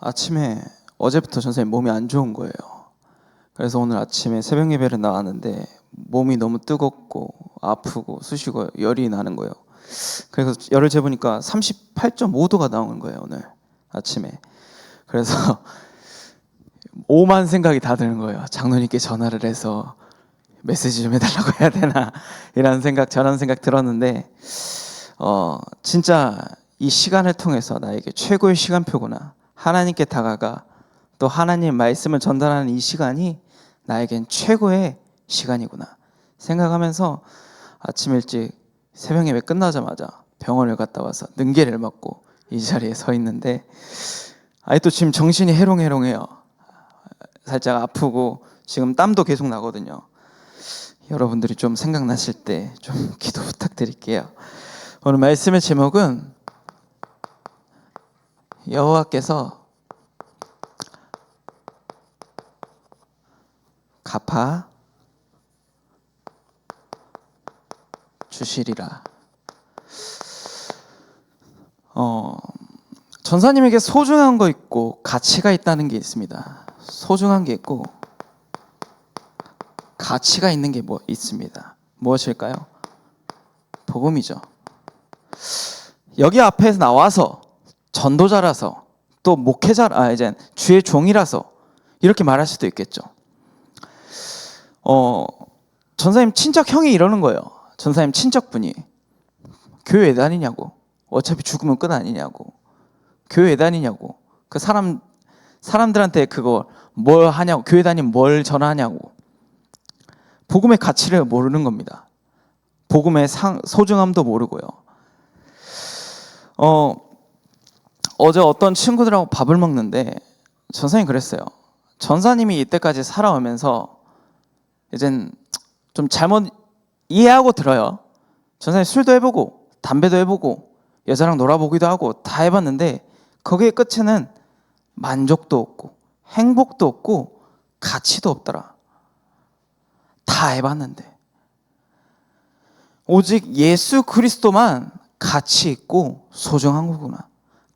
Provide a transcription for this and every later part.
아침에 어제부터 전사님 몸이 안 좋은 거예요. 그래서 오늘 아침에 새벽 예배를 나왔는데 몸이 너무 뜨겁고 아프고 쑤시고 열이 나는 거예요. 그래서 열을 재보니까 38.5도가 나오는 거예요 오늘 아침에. 그래서 오만 생각이 다 드는 거예요. 장로님께 전화를 해서 메시지 좀 해달라고 해야 되나 이런 생각 저런 생각 들었는데 어 진짜 이 시간을 통해서 나에게 최고의 시간표구나 하나님께 다가가 또 하나님 말씀을 전달하는 이 시간이 나에겐 최고의 시간이구나 생각하면서 아침 일찍 새벽 예배 끝나자마자 병원을 갔다 와서 능계를 맞고 이 자리에 서 있는데 아직도 지금 정신이 해롱해롱해요 살짝 아프고 지금 땀도 계속 나거든요 여러분들이 좀 생각나실 때 좀 기도 부탁드릴게요. 오늘 말씀의 제목은 여호와께서 갚아 주시리라. 어, 전사님에게 소중한 거 있고 가치가 있다는 게 있습니다. 소중한 게 있고 가치가 있는 게 뭐 있습니다. 무엇일까요? 복음이죠. 여기 앞에서 나와서 전도자라서 또 목회자 아 이제 주의 종이라서 이렇게 말할 수도 있겠죠. 어 전사님 친척 형이 이러는 거예요. 전사님 친척분이 교회 왜 다니냐고. 어차피 죽으면 끝 아니냐고. 교회 왜 다니냐고. 그 사람 사람들한테 그거 뭘 하냐고. 교회 다니면 뭘 전하냐고. 복음의 가치를 모르는 겁니다. 복음의 상, 소중함도 모르고요. 어, 어제 어떤 친구들하고 밥을 먹는데 전사님 그랬어요. 전사님이 이때까지 살아오면서 이젠 좀 잘못 이해하고 들어요. 전사님 술도 해보고 담배도 해보고 여자랑 놀아보기도 하고 다 해봤는데 거기에 끝에는 만족도 없고 행복도 없고 가치도 없더라. 다 해봤는데 오직 예수 그리스도만 가치 있고 소중한 거구나.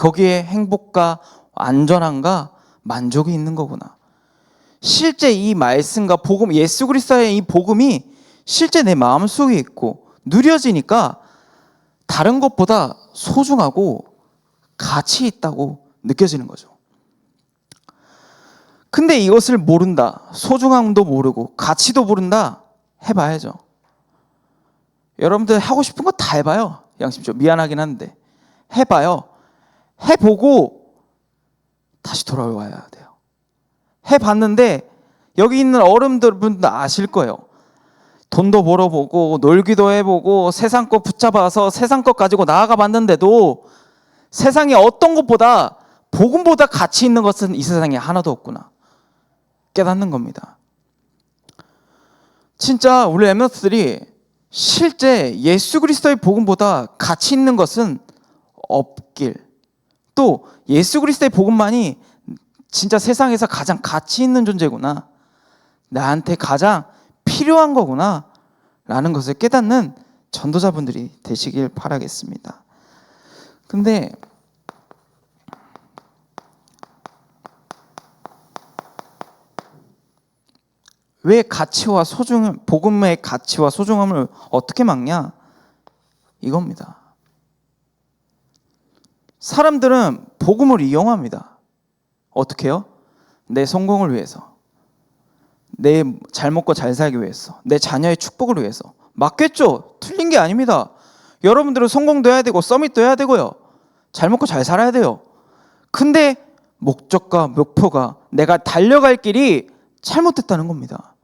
거기에 행복과 안전함과 만족이 있는 거구나. 실제 이 말씀과 복음, 예수 그리스도의 이 복음이 실제 내 마음 속에 있고 누려지니까 다른 것보다 소중하고 가치 있다고 느껴지는 거죠. 근데 이것을 모른다. 소중함도 모르고 가치도 모른다. 해봐야죠. 여러분들 하고 싶은 거 다 해봐요. 양심적으로 미안하긴 한데 해봐요. 해보고 다시 돌아와야 돼요. 해봤는데 여기 있는 어른들분도 아실 거예요. 돈도 벌어보고 놀기도 해보고 세상 것 붙잡아서 세상 것 가지고 나아가 봤는데도 세상에 어떤 것보다 복음보다 가치 있는 것은 이 세상에 하나도 없구나. 깨닫는 겁니다. 진짜 우리 엠너스들이 실제 예수 그리스도의 복음보다 가치 있는 것은 없길. 또 예수 그리스도의 복음만이 진짜 세상에서 가장 가치 있는 존재구나. 나한테 가장 필요한 거구나. 라는 것을 깨닫는 전도자분들이 되시길 바라겠습니다. 근데 왜 가치와 소중함, 복음의 가치와 소중함을 어떻게 막냐? 이겁니다. 사람들은 복음을 이용합니다. 어떻게요? 내 성공을 위해서, 내 잘 먹고 잘 살기 위해서, 내 자녀의 축복을 위해서. 맞겠죠? 틀린 게 아닙니다. 여러분들은 성공도 해야 되고, 서밋도 해야 되고요. 잘 먹고 잘 살아야 돼요. 근데 목적과 목표가 내가 달려갈 길이 잘못됐다는 겁니다.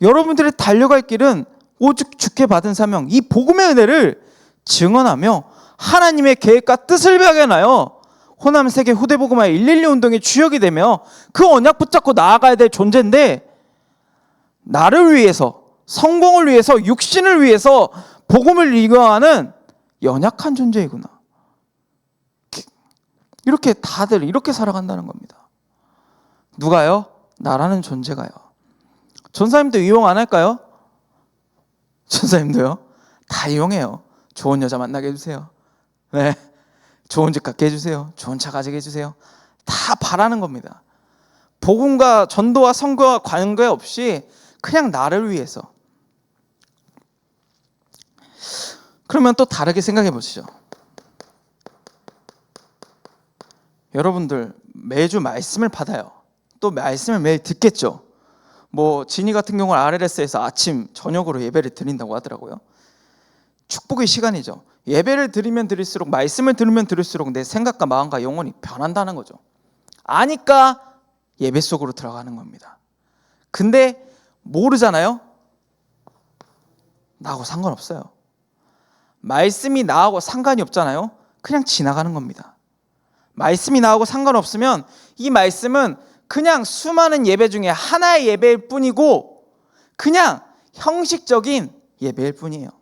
여러분들의 달려갈 길은 오직 주께 받은 사명, 이 복음의 은혜를 증언하며 하나님의 계획과 뜻을 발견하여 호남 세계 후대 복음화의 112 운동의 주역이 되며 그 언약 붙잡고 나아가야 될 존재인데 나를 위해서 성공을 위해서 육신을 위해서 복음을 이용하는 연약한 존재이구나. 이렇게 다들 이렇게 살아간다는 겁니다. 누가요? 나라는 존재가요. 전사님도 이용 안 할까요? 전사님도요? 다 이용해요. 좋은 여자 만나게 해주세요. 네. 좋은 집 갖게 해주세요. 좋은 차 가지게 해주세요. 다 바라는 겁니다. 복음과 전도와 선거와 관계 없이 그냥 나를 위해서. 그러면 또 다르게 생각해 보시죠. 여러분들 매주 말씀을 받아요. 또 말씀을 매일 듣겠죠. 뭐 진이 같은 경우는 RLS에서 아침 저녁으로 예배를 드린다고 하더라고요. 축복의 시간이죠. 예배를 드리면 드릴수록 말씀을 들으면 들을수록 내 생각과 마음과 영혼이 변한다는 거죠. 아니까 예배 속으로 들어가는 겁니다. 근데 모르잖아요. 나하고 상관없어요. 말씀이 나하고 상관이 없잖아요. 그냥 지나가는 겁니다. 말씀이 나하고 상관없으면 이 말씀은 그냥 수많은 예배 중에 하나의 예배일 뿐이고 그냥 형식적인 예배일 뿐이에요.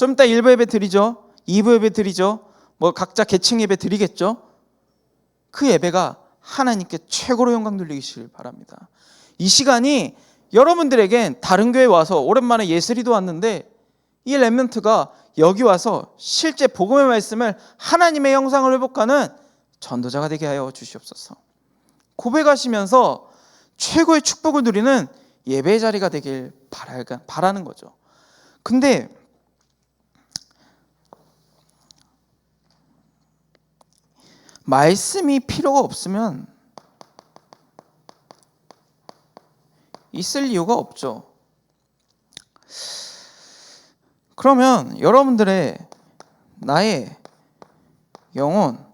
좀 이따 1부 예배 드리죠. 2부 예배 드리죠. 뭐 각자 계층 예배 드리겠죠. 그 예배가 하나님께 최고로 영광 돌리시길 바랍니다. 이 시간이 여러분들에겐 다른 교회 와서 오랜만에 예슬이도 왔는데 이 렘넌트가 여기 와서 실제 복음의 말씀을 하나님의 형상을 회복하는 전도자가 되게 하여 주시옵소서. 고백하시면서 최고의 축복을 누리는 예배 자리가 되길 바라는 거죠. 근데 말씀이 필요가 없으면 있을 이유가 없죠. 그러면 여러분들의 나의 영혼,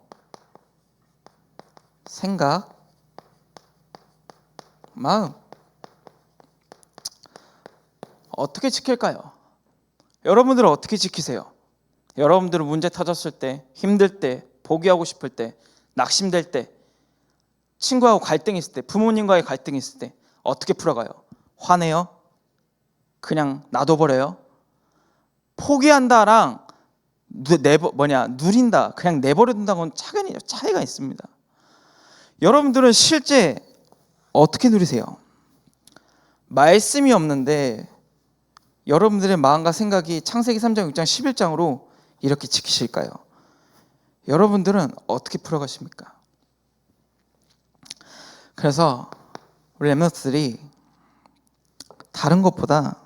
생각, 마음 어떻게 지킬까요? 여러분들은 어떻게 지키세요? 여러분들은 문제 터졌을 때, 힘들 때, 포기하고 싶을 때, 낙심될 때, 친구하고 갈등이 있을 때, 부모님과의 갈등이 있을 때 어떻게 풀어가요? 화내요? 그냥 놔둬버려요? 포기한다랑 내버 뭐냐 누린다 그냥 내버려둔다고는 차근히 차이가 있습니다. 여러분들은 실제 어떻게 누리세요? 말씀이 없는데 여러분들의 마음과 생각이 창세기 3장 6장 11장으로 이렇게 지키실까요? 여러분들은 어떻게 풀어가십니까? 그래서 우리 랩너트들이 다른 것보다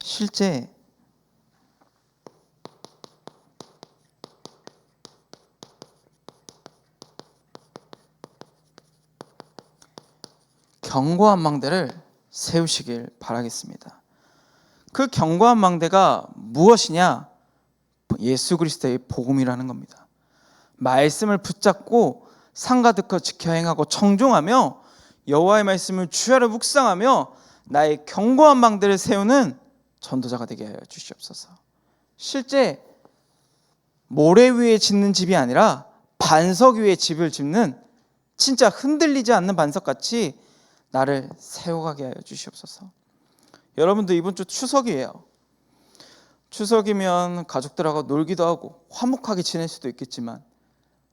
실제 견고한 망대를 세우시길 바라겠습니다. 그 견고한 망대가 무엇이냐? 예수 그리스도의 복음이라는 겁니다. 말씀을 붙잡고 상가득거 지켜 행하고 청종하며 여호와의 말씀을 주야로 묵상하며 나의 견고한 망대를 세우는 전도자가 되게 하여 주시옵소서. 실제 모래 위에 짓는 집이 아니라 반석 위에 집을 짓는 진짜 흔들리지 않는 반석같이 나를 세워가게 하여 주시옵소서. 여러분들 이번 주 추석이에요. 추석이면 가족들하고 놀기도 하고 화목하게 지낼 수도 있겠지만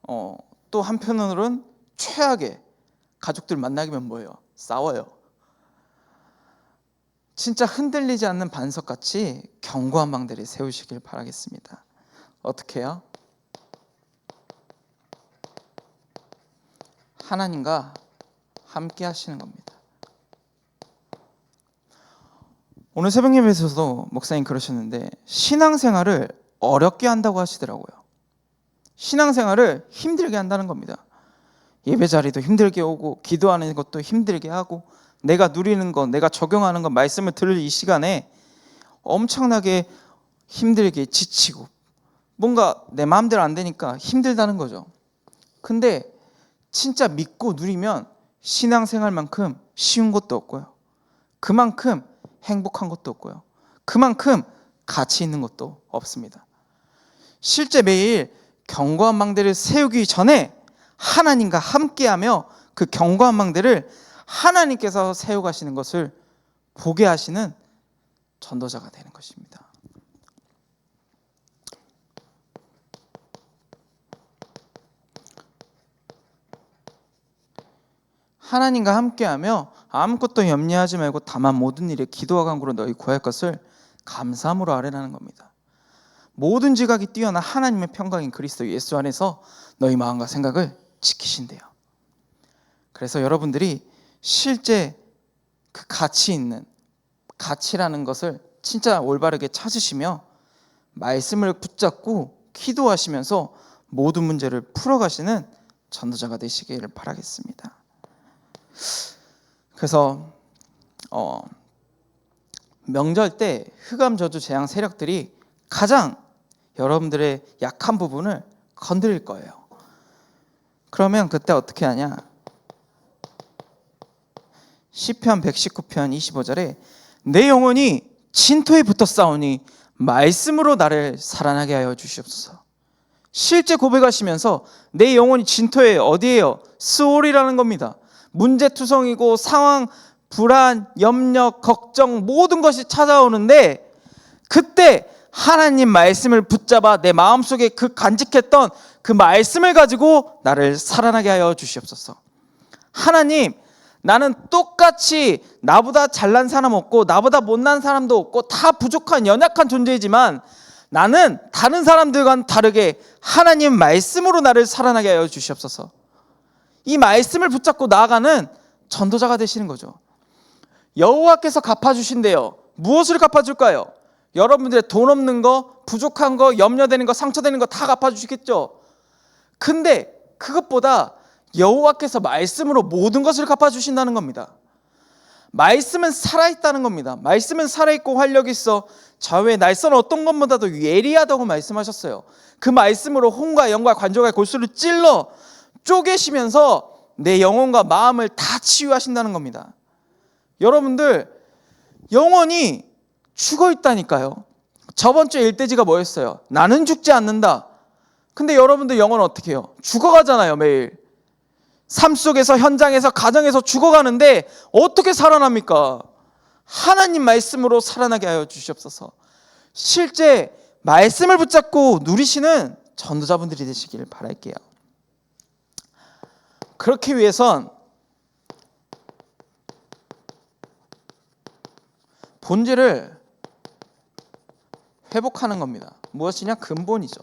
어, 또 한편으로는 최악의 가족들 만나기면 뭐예요? 싸워요. 진짜 흔들리지 않는 반석같이 견고한 망대를 세우시길 바라겠습니다. 어떻게 해요? 하나님과 함께 하시는 겁니다. 오늘 새벽 예배에서도 목사님 그러셨는데 신앙생활을 어렵게 한다고 하시더라고요. 신앙생활을 힘들게 한다는 겁니다. 예배 자리도 힘들게 오고 기도하는 것도 힘들게 하고 내가 누리는 것, 내가 적용하는 것 말씀을 들을 이 시간에 엄청나게 힘들게 지치고 뭔가 내 마음대로 안 되니까 힘들다는 거죠. 근데 진짜 믿고 누리면 신앙생활만큼 쉬운 것도 없고요. 그만큼 행복한 것도 없고요. 그만큼 가치 있는 것도 없습니다. 실제 매일 견고한 망대를 세우기 전에 하나님과 함께하며 그 견고한 망대를 하나님께서 세워 가시는 것을 보게 하시는 전도자가 되는 것입니다. 하나님과 함께하며 아무것도 염려하지 말고 다만 모든 일에 기도와 간구로 너희 구할 것을 감사함으로 아뢰라는 겁니다. 모든 지각이 뛰어나 하나님의 평강인 그리스도 예수 안에서 너희 마음과 생각을 지키신대요. 그래서 여러분들이 실제 그 가치 있는 가치라는 것을 진짜 올바르게 찾으시며 말씀을 붙잡고 기도하시면서 모든 문제를 풀어가시는 전도자가 되시기를 바라겠습니다. 그래서 어, 명절 때 흑암 저주 재앙 세력들이 가장 여러분들의 약한 부분을 건드릴 거예요. 그러면 그때 어떻게 하냐? 시편 119편 25절에 내 영혼이 진토에 붙어 싸우니 말씀으로 나를 살아나게 하여 주시옵소서. 실제 고백하시면서 내 영혼이 진토에 어디에요? 스올이라는 겁니다. 문제투성이고 상황, 불안, 염려, 걱정 모든 것이 찾아오는데 그때 하나님 말씀을 붙잡아 내 마음속에 그 간직했던 그 말씀을 가지고 나를 살아나게 하여 주시옵소서. 하나님, 나는 똑같이 나보다 잘난 사람 없고 나보다 못난 사람도 없고 다 부족한 연약한 존재이지만 나는 다른 사람들과는 다르게 하나님 말씀으로 나를 살아나게 하여 주시옵소서. 이 말씀을 붙잡고 나아가는 전도자가 되시는 거죠. 여호와께서 갚아 주신대요. 무엇을 갚아 줄까요? 여러분들의 돈 없는 거, 부족한 거, 염려되는 거, 상처되는 거 다 갚아 주시겠죠. 근데 그것보다 여호와께서 말씀으로 모든 것을 갚아 주신다는 겁니다. 말씀은 살아 있다는 겁니다. 말씀은 살아 있고 활력이 있어 좌우의 날선 어떤 것보다도 예리하다고 말씀하셨어요. 그 말씀으로 혼과 영과 관절과 골수를 찔러 쪼개시면서 내 영혼과 마음을 다 치유하신다는 겁니다. 여러분들 영혼이 죽어 있다니까요. 저번 주 일대지가 뭐였어요? 나는 죽지 않는다. 근데 여러분들 영혼은 어떻게 해요? 죽어가잖아요, 매일. 삶 속에서 현장에서 가정에서 죽어가는데 어떻게 살아납니까? 하나님 말씀으로 살아나게 하여 주시옵소서. 실제 말씀을 붙잡고 누리시는 전도자분들이 되시기를 바랄게요. 그렇게 위해선 본질을 회복하는 겁니다. 무엇이냐? 근본이죠.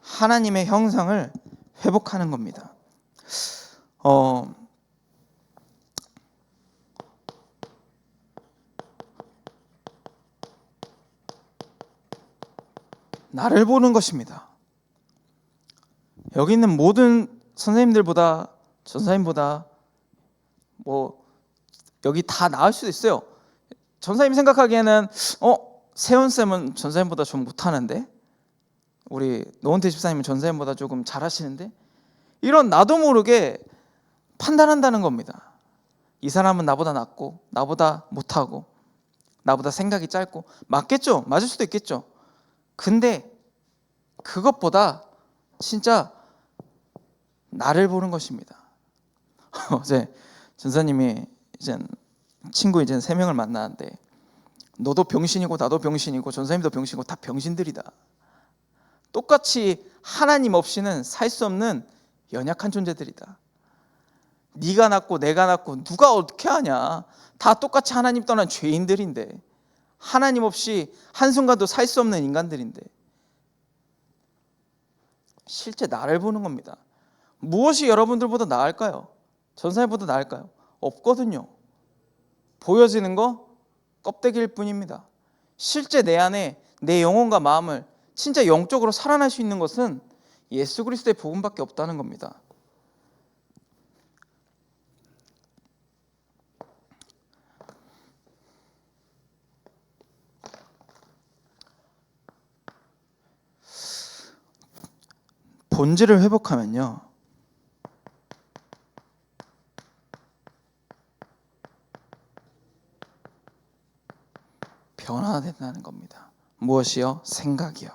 하나님의 형상을 회복하는 겁니다. 어, 나를 보는 것입니다. 여기 있는 모든 선생님들보다 전사님보다 뭐 여기 다 나을 수도 있어요. 전사님 생각하기에는 어 세훈 쌤은 전사님보다 좀 못하는데 우리 노원태 집사님은 전사님보다 조금 잘하시는데 이런 나도 모르게 판단한다는 겁니다. 이 사람은 나보다 낫고 나보다 못하고 나보다 생각이 짧고 맞겠죠? 맞을 수도 있겠죠. 근데 그것보다 진짜 나를 보는 것입니다. 어제 전사님이 이제 친구 이제 세 명을 만나는데 너도 병신이고 나도 병신이고 전사님도 병신이고 다 병신들이다. 똑같이 하나님 없이는 살 수 없는 연약한 존재들이다. 네가 낫고 내가 낫고 누가 어떻게 하냐? 다 똑같이 하나님 떠난 죄인들인데 하나님 없이 한순간도 살 수 없는 인간들인데 실제 나를 보는 겁니다. 무엇이 여러분들보다 나을까요? 전사님보다 나을까요? 없거든요. 보여지는 거 껍데기일 뿐입니다. 실제 내 안에 내 영혼과 마음을 진짜 영적으로 살아날 수 있는 것은 예수 그리스도의 복음밖에 없다는 겁니다. 본질을 회복하면요. 변화된다는 겁니다. 무엇이요? 생각이요.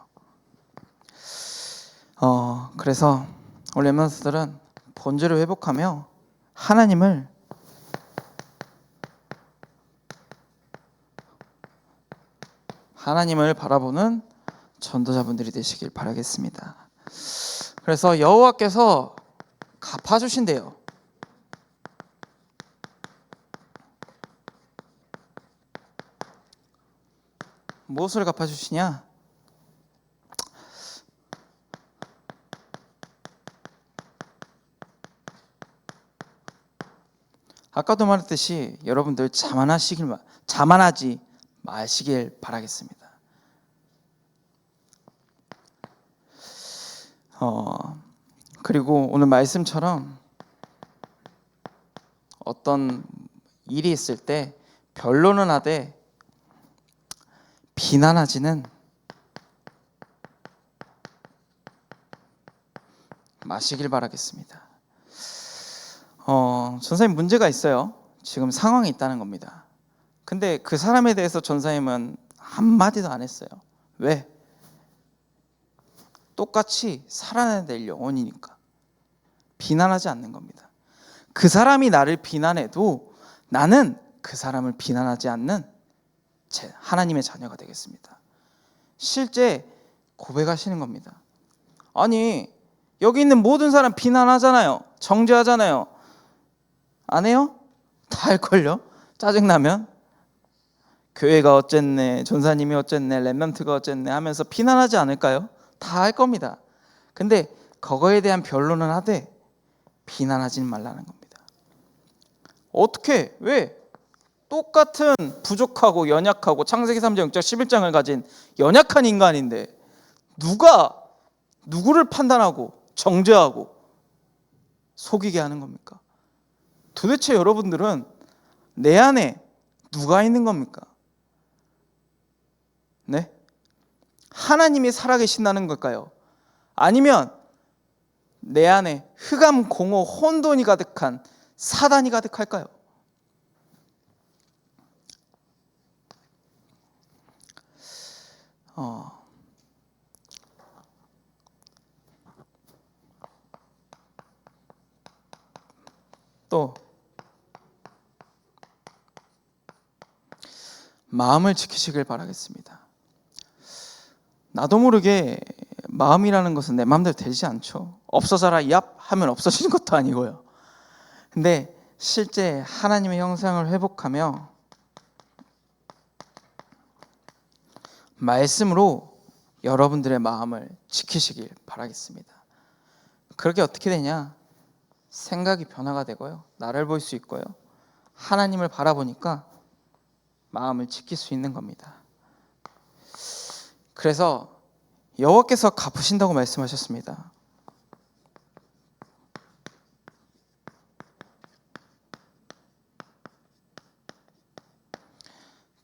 어, 그래서 우리 멤버들은 본질을 회복하며 하나님을 하나님을 바라보는 전도자분들이 되시길 바라겠습니다. 그래서 여호와께서 갚아주신대요. 무엇을 갚아주시냐? 아까도 말했듯이 여러분들 자만하시길 마- 자만하지 마시길 바라겠습니다. 어 그리고 오늘 말씀처럼 어떤 일이 있을 때 변론은 하되 비난하지는 마시길 바라겠습니다. 어, 전사님 문제가 있어요. 지금 상황이 있다는 겁니다. 근데 그 사람에 대해서 전사님은 한마디도 안 했어요. 왜? 똑같이 살아내야 될 영혼이니까. 비난하지 않는 겁니다. 그 사람이 나를 비난해도 나는 그 사람을 비난하지 않는 제 하나님의 자녀가 되겠습니다. 실제 고백하시는 겁니다. 아니, 여기 있는 모든 사람 비난하잖아요. 정죄하잖아요. 안 해요? 다 할걸요? 짜증나면? 교회가 어쨌네, 전사님이 어쨌네, 랩런트가 어쨌네 하면서 비난하지 않을까요? 다 할 겁니다. 근데 그거에 대한 변론은 하되 비난하지 말라는 겁니다. 어떻게? 왜? 똑같은 부족하고 연약하고 창세기 3장 6장 11장을 가진 연약한 인간인데 누가 누구를 판단하고 정죄하고 속이게 하는 겁니까? 도대체 여러분들은 내 안에 누가 있는 겁니까? 네? 하나님이 살아계신다는 걸까요? 아니면 내 안에 흑암, 공허, 혼돈이 가득한 사단이 가득할까요? 어. 또 마음을 지키시길 바라겠습니다. 나도 모르게 마음이라는 것은 내 마음대로 되지 않죠. 없어져라 얍 하면 없어지는 것도 아니고요. 근데 실제 하나님의 형상을 회복하며 말씀으로 여러분들의 마음을 지키시길 바라겠습니다. 그렇게 어떻게 되냐? 생각이 변화가 되고요. 나를 볼 수 있고요. 하나님을 바라보니까 마음을 지킬 수 있는 겁니다. 그래서 여호와께서 갚으신다고 말씀하셨습니다.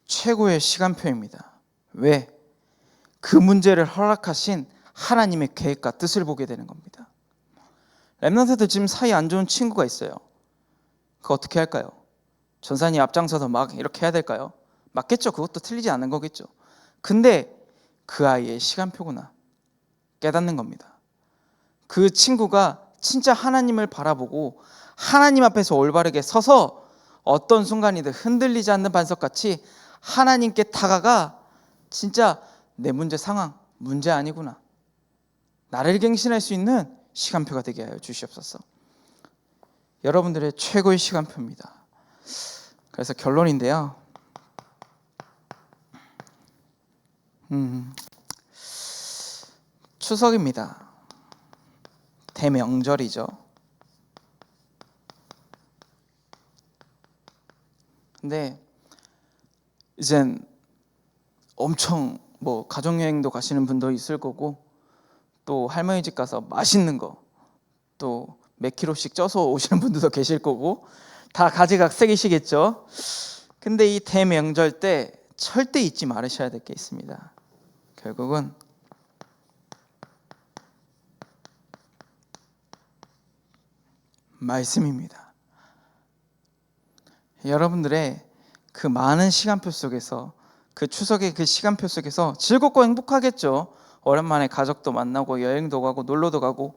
최고의 시간표입니다. 왜? 그 문제를 허락하신 하나님의 계획과 뜻을 보게 되는 겁니다. 랩런트들 지금 사이 안 좋은 친구가 있어요. 그거 어떻게 할까요? 전산이 앞장서서 막 이렇게 해야 될까요? 맞겠죠. 그것도 틀리지 않은 거겠죠. 근데 그 아이의 시간표구나. 깨닫는 겁니다. 그 친구가 진짜 하나님을 바라보고 하나님 앞에서 올바르게 서서 어떤 순간이든 흔들리지 않는 반석같이 하나님께 다가가 진짜 내 문제 상황 문제 아니구나. 나를 갱신할 수 있는 시간표가 되게 하여 주시옵소서. 여러분들의 최고의 시간표입니다. 그래서 결론인데요. 음, 추석입니다. 대명절이죠. 근데 이젠 엄청 뭐 가족 여행도 가시는 분도 있을 거고 또 할머니 집 가서 맛있는 거또 몇 킬로씩 쪄서 오시는 분들도 계실 거고 다 가지각색이시겠죠. 근데 이 대명절 때 절대 잊지 말으셔야 될 게 있습니다. 결국은 말씀입니다. 여러분들의 그 많은 시간표 속에서 그 추석의 그 시간표 속에서 즐겁고 행복하겠죠. 오랜만에 가족도 만나고 여행도 가고 놀러도 가고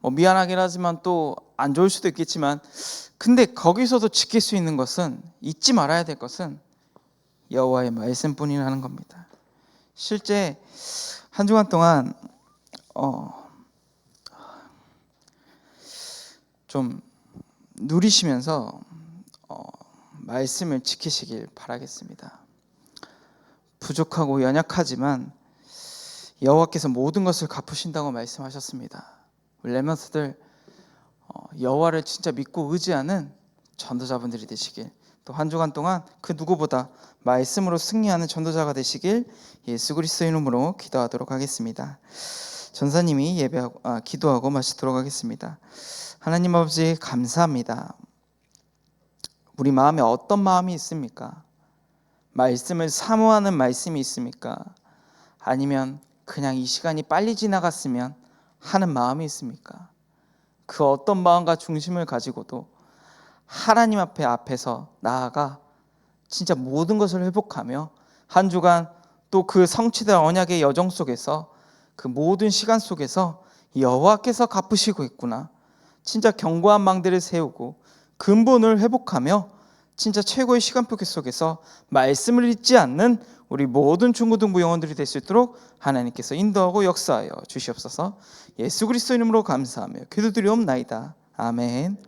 뭐 미안하긴 하지만 또 안 좋을 수도 있겠지만 근데 거기서도 지킬 수 있는 것은 잊지 말아야 될 것은 여호와의 말씀뿐이라는 겁니다. 실제 한 주간 동안 어, 좀 누리시면서 어, 말씀을 지키시길 바라겠습니다. 부족하고 연약하지만 여호와께서 모든 것을 갚으신다고 말씀하셨습니다. 레몬스들 어, 여호와를 진짜 믿고 의지하는 전도자분들이 되시길 또 한 주간 동안 그 누구보다 말씀으로 승리하는 전도자가 되시길 예수 그리스도 이름으로 기도하도록 하겠습니다. 전사님이 예배하고 아, 기도하고 마치도록 하겠습니다. 하나님 아버지 감사합니다. 우리 마음에 어떤 마음이 있습니까? 말씀을 사모하는 말씀이 있습니까? 아니면 그냥 이 시간이 빨리 지나갔으면 하는 마음이 있습니까? 그 어떤 마음과 중심을 가지고도 하나님 앞에 앞에서 나아가 진짜 모든 것을 회복하며 한 주간 또 그 성취된 언약의 여정 속에서 그 모든 시간 속에서 여호와께서 갚으시고 있구나. 진짜 견고한 망대를 세우고 근본을 회복하며 진짜 최고의 시간 표기 속에서 말씀을 잊지 않는 우리 모든 중고등부 영혼들이 될 수 있도록 하나님께서 인도하고 역사하여 주시옵소서. 예수 그리스도 이름으로 감사하며 기도드리옵나이다. 아멘.